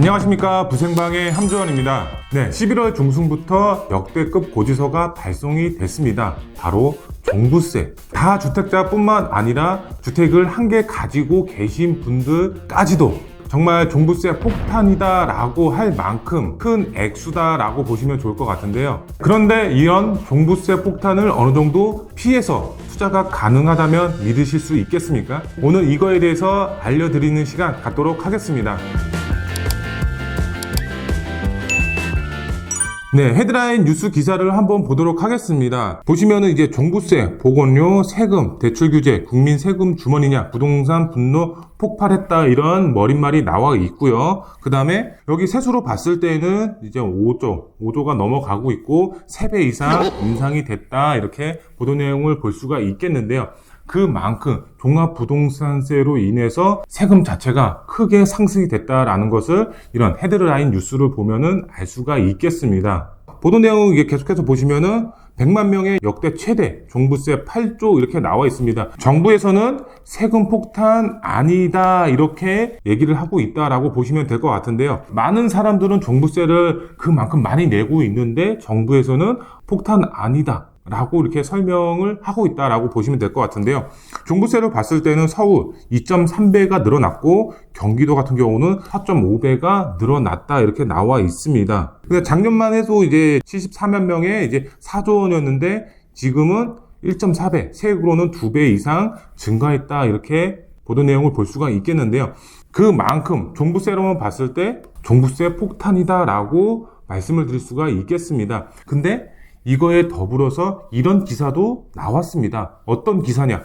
안녕하십니까 부생방의 함주원입니다. 네, 11월 중순부터 역대급 고지서가 발송이 됐습니다. 바로 종부세. 다 주택자 뿐만 아니라 주택을 한 개 가지고 계신 분들까지도 정말 종부세 폭탄이다 라고 할 만큼 큰 액수다 라고 보시면 좋을 것 같은데요. 그런데 이런 종부세 폭탄을 어느 정도 피해서 투자가 가능하다면 믿으실 수 있겠습니까? 오늘 이거에 대해서 알려드리는 시간 갖도록 하겠습니다. 네, 헤드라인 뉴스 기사를 한번 보도록 하겠습니다. 보시면은 이제 종부세, 보건료, 세금, 대출 규제, 국민 세금 주머니냐, 부동산 분노 폭발했다 이런 머릿말이 나와 있고요. 그 다음에 여기 세수로 봤을 때는 이제 5조, 5조가 넘어가고 있고 3배 이상 인상이 됐다 이렇게 보도 내용을 볼 수가 있겠는데요. 그만큼 종합부동산세로 인해서 세금 자체가 크게 상승이 됐다라는 것을 이런 헤드라인 뉴스를 보면은 알 수가 있겠습니다. 보도 내용 이게 계속해서 보시면은 100만 명의 역대 최대 종부세 8조 이렇게 나와 있습니다. 정부에서는 세금 폭탄 아니다 이렇게 얘기를 하고 있다라고 보시면 될 것 같은데요. 많은 사람들은 종부세를 그만큼 많이 내고 있는데 정부에서는 폭탄 아니다. 라고 이렇게 설명을 하고 있다라고 보시면 될 것 같은데요. 종부세를 봤을 때는 서울 2.3배가 늘어났고 경기도 같은 경우는 4.5배가 늘어났다 이렇게 나와 있습니다. 근데 작년만 해도 이제 74만 명의 이제 4조 원이었는데 지금은 1.4배, 세액으로는 2배 이상 증가했다 이렇게 보도 내용을 볼 수가 있겠는데요. 그만큼 종부세로만 봤을 때 종부세 폭탄이다라고 말씀을 드릴 수가 있겠습니다. 근데 이거에 더불어서 이런 기사도 나왔습니다. 어떤 기사냐?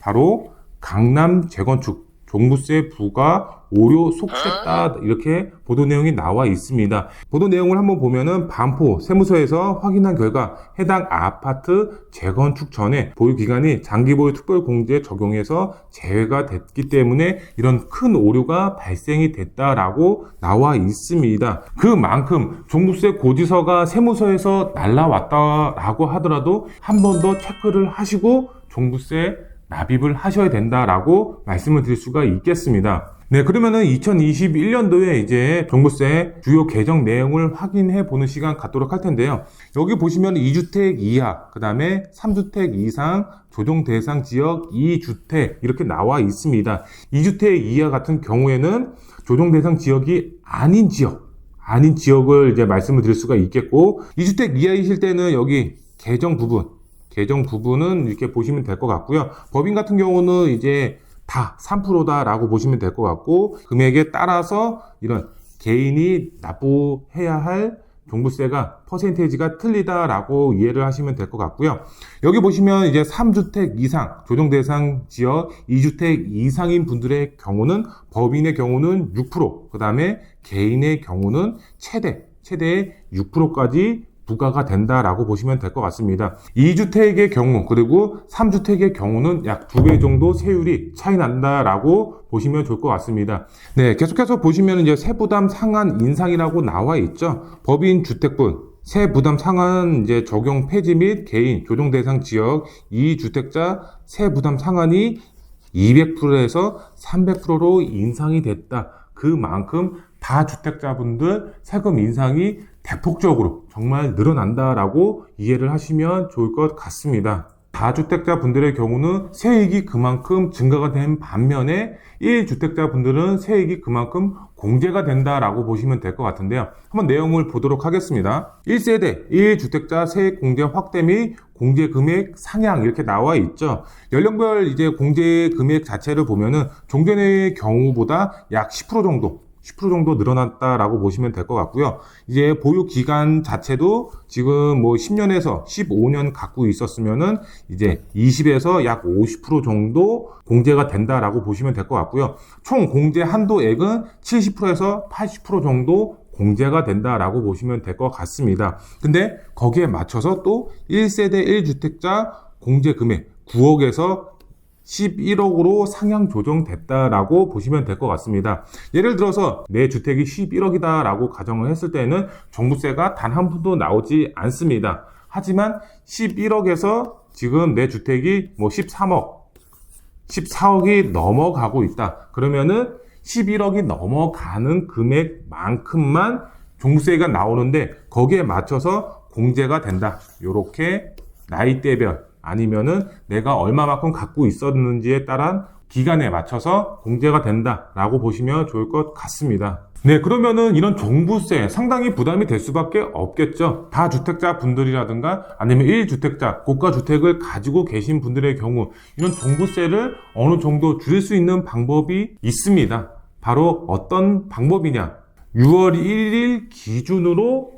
바로 강남 재건축 종부세 부과 오류 속셌다 이렇게 보도 내용이 나와 있습니다. 보도 내용을 한번 보면은 반포 세무서에서 확인한 결과 해당 아파트 재건축 전에 보유 기간이 장기 보유 특별 공제 적용해서 제외가 됐기 때문에 이런 큰 오류가 발생이 됐다라고 나와 있습니다. 그만큼 종부세 고지서가 세무서에서 날라왔다라고 하더라도 한 번 더 체크를 하시고 종부세 납입을 하셔야 된다라고 말씀을 드릴 수가 있겠습니다. 네, 그러면은 2021년도에 이제 종부세 주요 개정 내용을 확인해 보는 시간 갖도록 할 텐데요. 여기 보시면 2주택 이하, 그 다음에 3주택 이상 조정 대상 지역 2주택 이렇게 나와 있습니다. 2주택 이하 같은 경우에는 조정 대상 지역이 아닌 지역, 아닌 지역을 이제 말씀을 드릴 수가 있겠고, 2주택 이하이실 때는 여기 개정 부분, 개정 부분은 이렇게 보시면 될 것 같고요. 법인 같은 경우는 이제 다 3%다라고 보시면 될 것 같고 금액에 따라서 이런 개인이 납부해야 할 종부세가 퍼센테이지가 틀리다라고 이해를 하시면 될 것 같고요. 여기 보시면 이제 3주택 이상 조정 대상 지역 2주택 이상인 분들의 경우는 법인의 경우는 6%, 그다음에 개인의 경우는 최대 최대 6%까지 부과가 된다라고 보시면 될 것 같습니다. 2주택의 경우 그리고 3주택의 경우는 약 두 배 정도 세율이 차이 난다라고 보시면 좋을 것 같습니다. 네, 계속해서 보시면 이제 세부담 상한 인상이라고 나와 있죠. 법인 주택분 세 부담 상한 이제 적용 폐지 및 개인 조정 대상 지역 2주택자 세 부담 상한이 200%에서 300%로 인상이 됐다. 그만큼 다주택자분들 세금 인상이 대폭적으로 정말 늘어난다라고 이해를 하시면 좋을 것 같습니다. 다주택자 분들의 경우는 세액이 그만큼 증가가 된 반면에 1주택자 분들은 세액이 그만큼 공제가 된다라고 보시면 될 것 같은데요. 한번 내용을 보도록 하겠습니다. 1세대 1주택자 세액 공제 확대 및 공제 금액 상향 이렇게 나와 있죠. 연령별 이제 공제 금액 자체를 보면은 종전의 경우보다 약 10% 정도 10% 정도 늘어났다라고 보시면 될 것 같고요. 이제 보유 기간 자체도 지금 뭐 10년에서 15년 갖고 있었으면은 이제 20에서 약 50% 정도 공제가 된다라고 보시면 될 것 같고요. 총 공제 한도액은 70%에서 80% 정도 공제가 된다라고 보시면 될 것 같습니다. 근데 거기에 맞춰서 또 1세대 1주택자 공제 금액 9억에서 11억으로 상향 조정됐다라고 보시면 될 것 같습니다. 예를 들어서 내 주택이 11억이다라고 가정을 했을 때는 종부세가 단 한 푼도 나오지 않습니다. 하지만 11억에서 지금 내 주택이 뭐 13억, 14억이 넘어가고 있다. 그러면은 11억이 넘어가는 금액만큼만 종부세가 나오는데 거기에 맞춰서 공제가 된다. 요렇게 나이대별 아니면은 내가 얼마만큼 갖고 있었는지에 따른 기간에 맞춰서 공제가 된다라고 보시면 좋을 것 같습니다. 네, 그러면은 이런 종부세 상당히 부담이 될 수밖에 없겠죠. 다주택자 분들이라든가 아니면 1주택자, 고가주택을 가지고 계신 분들의 경우 이런 종부세를 어느 정도 줄일 수 있는 방법이 있습니다. 바로 어떤 방법이냐? 6월 1일 기준으로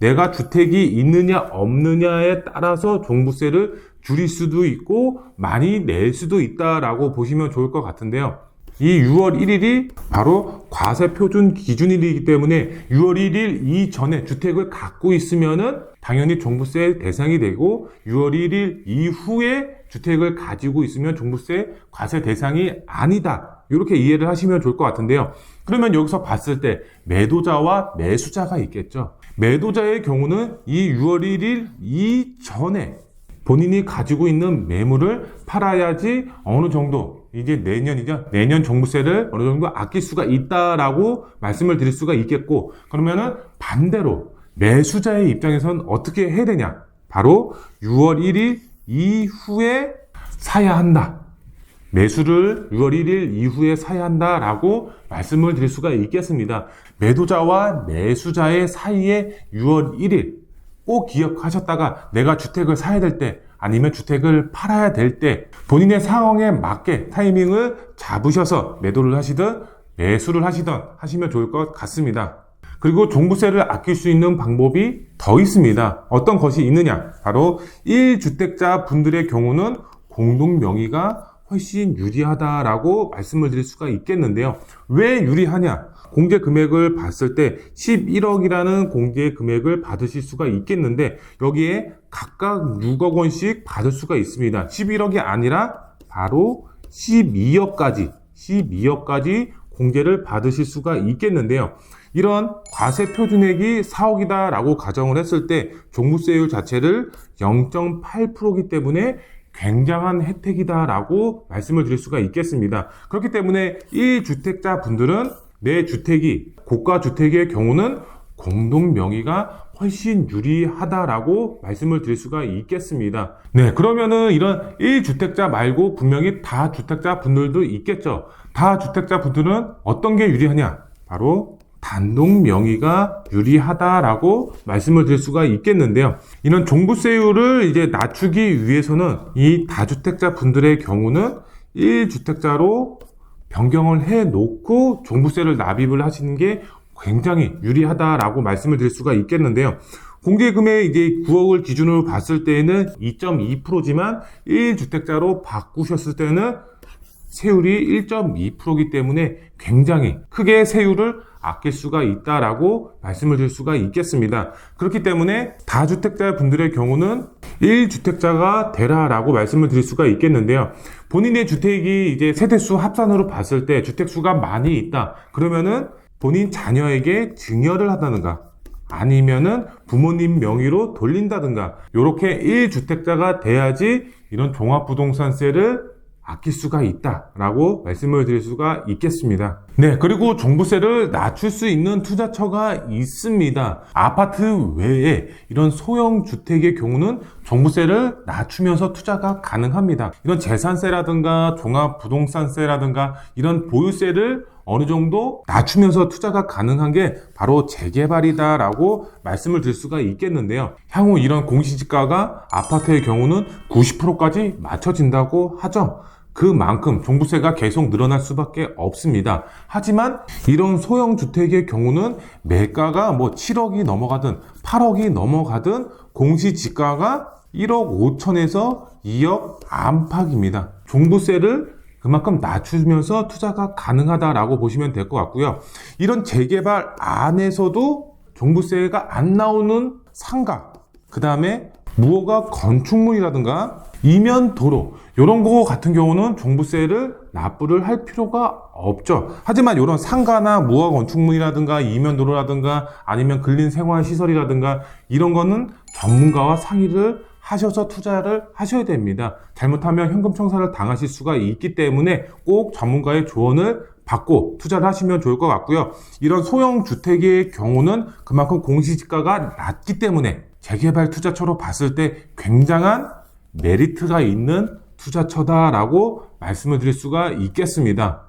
내가 주택이 있느냐 없느냐에 따라서 종부세를 줄일 수도 있고 많이 낼 수도 있다라고 보시면 좋을 것 같은데요. 이 6월 1일이 바로 과세 표준 기준일이기 때문에 6월 1일 이전에 주택을 갖고 있으면은 당연히 종부세 대상이 되고 6월 1일 이후에 주택을 가지고 있으면 종부세 과세 대상이 아니다. 이렇게 이해를 하시면 좋을 것 같은데요. 그러면 여기서 봤을 때 매도자와 매수자가 있겠죠. 매도자의 경우는 이 6월 1일 이전에 본인이 가지고 있는 매물을 팔아야지 어느 정도 이제 내년이죠. 내년 종부세를 어느 정도 아낄 수가 있다라고 말씀을 드릴 수가 있겠고 그러면은 반대로 매수자의 입장에서는 어떻게 해야 되냐? 바로 6월 1일 이후에 사야 한다. 매수를 6월 1일 이후에 사야 한다라고 말씀을 드릴 수가 있겠습니다. 매도자와 매수자의 사이에 6월 1일 꼭 기억하셨다가 내가 주택을 사야 될 때 아니면 주택을 팔아야 될 때 본인의 상황에 맞게 타이밍을 잡으셔서 매도를 하시든 매수를 하시든 하시면 좋을 것 같습니다. 그리고 종부세를 아낄 수 있는 방법이 더 있습니다. 어떤 것이 있느냐? 바로 1주택자 분들의 경우는 공동 명의가 훨씬 유리하다라고 말씀을 드릴 수가 있겠는데요. 왜 유리하냐? 공제 금액을 봤을 때 11억이라는 공제 금액을 받으실 수가 있겠는데 여기에 각각 6억 원씩 받을 수가 있습니다. 11억이 아니라 바로 12억까지 12억까지 공제를 받으실 수가 있겠는데요. 이런 과세 표준액이 4억이다라고 가정을 했을 때 종부세율 자체를 0.8%이기 때문에 굉장한 혜택이다라고 말씀을 드릴 수가 있겠습니다. 그렇기 때문에 1주택자 분들은 내 주택이 고가 주택의 경우는 공동 명의가 훨씬 유리하다라고 말씀을 드릴 수가 있겠습니다. 네, 그러면은 이런 1주택자 말고 분명히 다주택자 분들도 있겠죠. 다주택자 분들은 어떤 게 유리하냐? 바로 단독 명의가 유리하다라고 말씀을 드릴 수가 있겠는데요. 이런 종부세율을 이제 낮추기 위해서는 이 다주택자 분들의 경우는 1주택자로 변경을 해 놓고 종부세를 납입을 하시는 게 굉장히 유리하다라고 말씀을 드릴 수가 있겠는데요. 공제금액 이제 9억을 기준으로 봤을 때는 2.2%지만 1주택자로 바꾸셨을 때는 세율이 1.2%이기 때문에 굉장히 크게 세율을 아낄 수가 있다라고 말씀을 드릴 수가 있겠습니다. 그렇기 때문에 다주택자 분들의 경우는 1주택자가 되라라고 말씀을 드릴 수가 있겠는데요. 본인의 주택이 이제 세대수 합산으로 봤을 때 주택수가 많이 있다. 그러면은 본인 자녀에게 증여를 하다는가 아니면은 부모님 명의로 돌린다든가 이렇게 1주택자가 돼야지 이런 종합부동산세를 아낄 수가 있다라고 말씀을 드릴 수가 있겠습니다. 네, 그리고 종부세를 낮출 수 있는 투자처가 있습니다. 아파트 외에 이런 소형 주택의 경우는 종부세를 낮추면서 투자가 가능합니다. 이런 재산세라든가 종합부동산세라든가 이런 보유세를 어느 정도 낮추면서 투자가 가능한 게 바로 재개발이다라고 말씀을 드릴 수가 있겠는데요. 향후 이런 공시지가가 아파트의 경우는 90%까지 맞춰진다고 하죠. 그만큼 종부세가 계속 늘어날 수밖에 없습니다. 하지만 이런 소형 주택의 경우는 매가가 뭐 7억이 넘어가든 8억이 넘어가든 공시지가가 1억 5천에서 2억 안팎입니다. 종부세를 그만큼 낮추면서 투자가 가능하다라고 보시면 될 것 같고요. 이런 재개발 안에서도 종부세가 안 나오는 상가, 그 다음에 무허가 건축물이라든가 이면 도로 이런 거 같은 경우는 종부세를 납부를 할 필요가 없죠. 하지만 이런 상가나 무허가 건축물이라든가 이면 도로라든가 아니면 근린 생활 시설이라든가 이런 거는 전문가와 상의를 하셔서 투자를 하셔야 됩니다. 잘못하면 현금 청산을 당하실 수가 있기 때문에 꼭 전문가의 조언을 받고 투자를 하시면 좋을 것 같고요. 이런 소형 주택의 경우는 그만큼 공시지가가 낮기 때문에 재개발 투자처로 봤을 때 굉장한 메리트가 있는 투자처다라고 말씀을 드릴 수가 있겠습니다.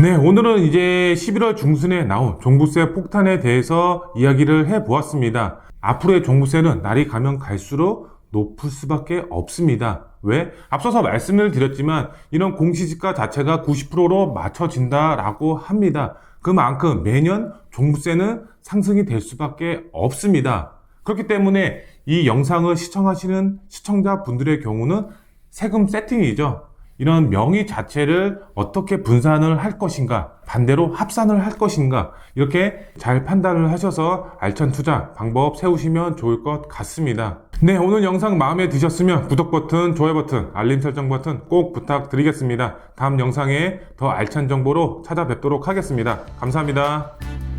네, 오늘은 이제 11월 중순에 나온 종부세 폭탄에 대해서 이야기를 해 보았습니다. 앞으로의 종부세는 날이 가면 갈수록 높을 수밖에 없습니다. 왜? 앞서서 말씀을 드렸지만 이런 공시지가 자체가 90%로 맞춰진다라고 합니다. 그만큼 매년 종부세는 상승이 될 수밖에 없습니다. 그렇기 때문에 이 영상을 시청하시는 시청자분들의 경우는 세금 세팅이죠. 이런 명의 자체를 어떻게 분산을 할 것인가, 반대로 합산을 할 것인가, 이렇게 잘 판단을 하셔서 알찬 투자 방법 세우시면 좋을 것 같습니다. 네, 오늘 영상 마음에 드셨으면 구독 버튼, 좋아요 버튼, 알림 설정 버튼 꼭 부탁드리겠습니다. 다음 영상에 더 알찬 정보로 찾아뵙도록 하겠습니다. 감사합니다.